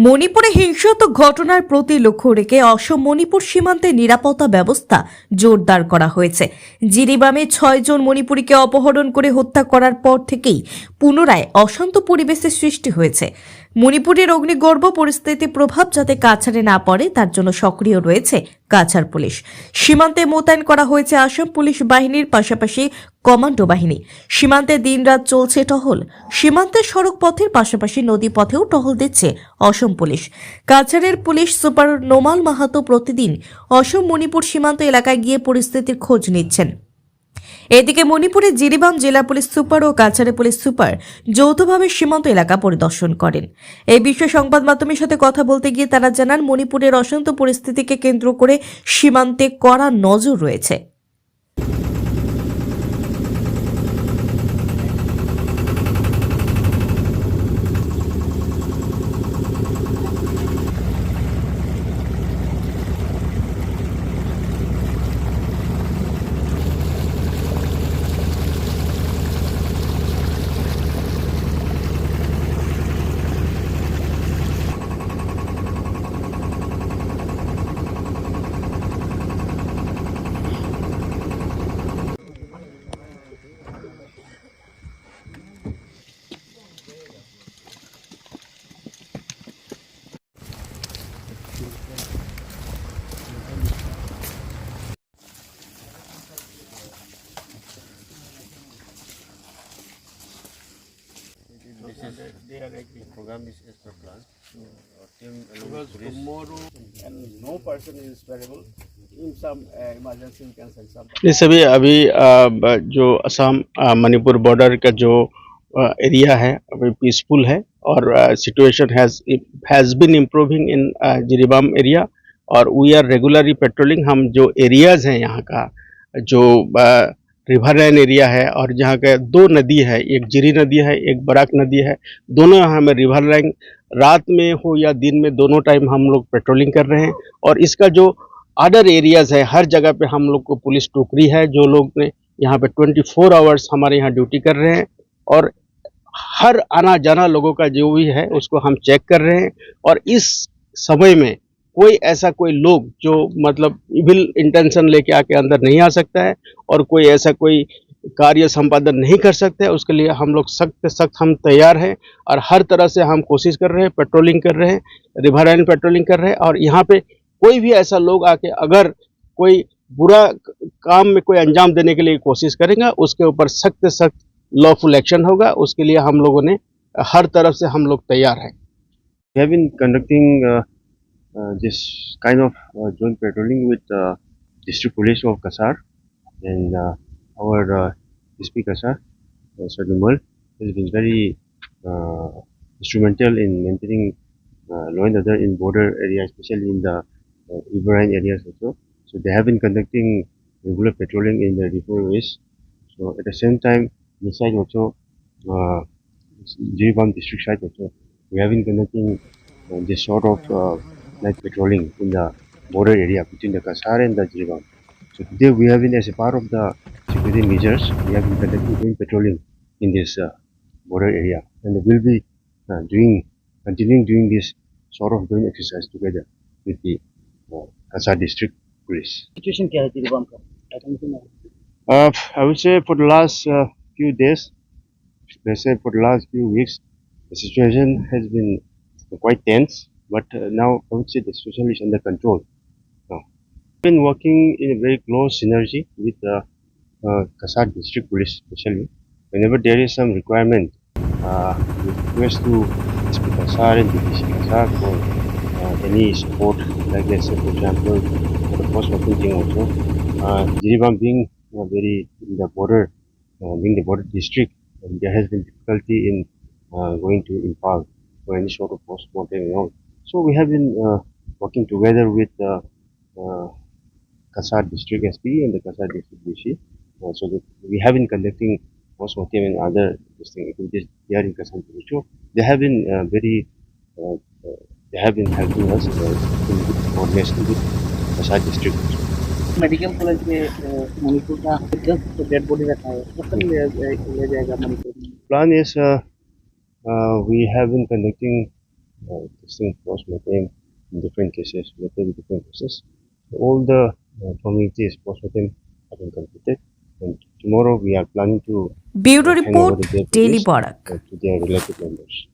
মণিপুরে হিংসাত্মক ঘটনার প্রতি লক্ষ্য রেখে অসম মণিপুর সীমান্তে নিরাপত্তা ব্যবস্থা জোরদার করা হয়েছে। জিরিবামে ছয়জন মণিপুরীকে অপহরণ করে হত্যা করার পর থেকেই পুনরায় অশান্ত পরিবেশের সৃষ্টি হয়েছে। মণিপুরের অগ্নিগর্ভ পরিস্থিতি প্রভাব যাতে কাছাড়ে না পড়ে, তার জন্য সক্রিয় রয়েছে কাছাড় পুলিশ। সীমান্তে মোতায়েন করা হয়েছে আসাম পুলিশ বাহিনীর পাশাপাশি কমান্ডো বাহিনী। সীমান্তে দিনরাত চলছে টহল। সীমান্তের সড়ক পথের পাশাপাশি নদী পথেও টহল দিচ্ছে অসম পুলিশ। কাছাড়ের পুলিশ সুপার নোমাল মাহাতো প্রতিদিন অসম মণিপুর সীমান্ত এলাকায় গিয়ে পরিস্থিতির খোঁজ নিচ্ছেন। এদিকে মণিপুরের জিরিবাম জেলা পুলিশ সুপার ও কাছারে পুলিশ সুপার যৌথভাবে সীমান্ত এলাকা পরিদর্শন করেন। এই বিষয়ে সংবাদ মাধ্যমের সাথে কথা বলতে গিয়ে তারা জানান, মণিপুরের অশান্ত পরিস্থিতিকে কেন্দ্র করে সীমান্তে কড়া নজর রয়েছে। program सभी अभी जो असम मणिपुर बॉर्डर का जो एरिया है अभी पीसफुल है और situation has has been improving in Jiribam area और वी आर रेगुलरली पेट्रोलिंग हम जो एरियाज़ हैं यहाँ का जो लाइन एरिया है और जहाँ के दो नदी है, एक जिरी नदी है, एक बराक नदी है, दोनों यहाँ में रिवर लाइन रात में हो या दिन में दोनों टाइम हम लोग पेट्रोलिंग कर रहे हैं और इसका जो अदर एरियाज़ है, हर जगह पे हम लोग को पुलिस टोकरी है जो लोग ने यहाँ पे 24 फोर आवर्स हमारे यहाँ ड्यूटी कर रहे हैं और हर आना जाना लोगों का जो भी है उसको हम चेक कर रहे हैं और इस समय में कोई ऐसा कोई लोग जो मतलब इविल इंटेंशन लेके आके अंदर नहीं आ सकता है और कोई ऐसा कोई कार्य संपादन नहीं कर सकते हैं उसके लिए हम लोग सख्त सख्त हम तैयार हैं और हर तरह से हम कोशिश कर रहे हैं पेट्रोलिंग कर रहे हैं रिवर लाइन पेट्रोलिंग कर रहे हैं और यहाँ पे कोई भी ऐसा लोग आके अगर कोई बुरा काम में कोई अंजाम देने के लिए कोशिश करेगा उसके ऊपर सख्त सख्त लॉफुल एक्शन होगा उसके लिए हम लोगों ने हर तरफ़ से हम लोग तैयार हैं। Uh, this kind of uh, joint patrolling with uh, district police of Kasar and uh, our uh, SP Kasar, uh, Sir Numal, has been very uh, instrumental in maintaining uh, law and order in border areas, especially in the uh, riverine areas also. So they have been conducting regular patrolling in the river ways. So at the same time, this side also, uh, Jiribam district side also, we have been conducting uh, this sort of uh, night patrolling in the border area between the Kasar and the Jirgan. So today we have been as a part of the security measures, we have been conducting patrolling in this uh, border area and we'll be uh, doing, continuing doing this sort of doing exercise together with the uh, Kasar district police. Situation kya? Uh, I would say for the last uh, few days, let's say for the last few weeks, the situation has been quite tense. But uh, now I would say the situation is under control. We've been working in a very close synergy with the uh, Kasar District Police, especially whenever there is some requirement. Uh, we request to SP Kasar and DPC Kasar for any support, like let's say for example, for the post-working team also. Uh, Jiribam being uh, very in the border, uh, being the border district, there has been difficulty in uh, going to Impal for any sort of post-mortem and all. So we have been uh, working together with uh, uh, Kasar district SP and the Kasar district DC. Uh, so that we have been conducting post-mortem and other this thing, activities here in Kasar district. So they have been uh, very, uh, uh, they have been helping us uh, in good coordination with Kasar district. Medical college में अ, मणिपुर का just dead body रखा है कब तक ले ले जाएगा मणिपुर में plan is uh, uh, we uh, this thing was methane in different cases, methane in different cases. So all the uh, formalities post methane have been completed. And tomorrow we are planning to Bureau uh, report daily product uh, to their related members.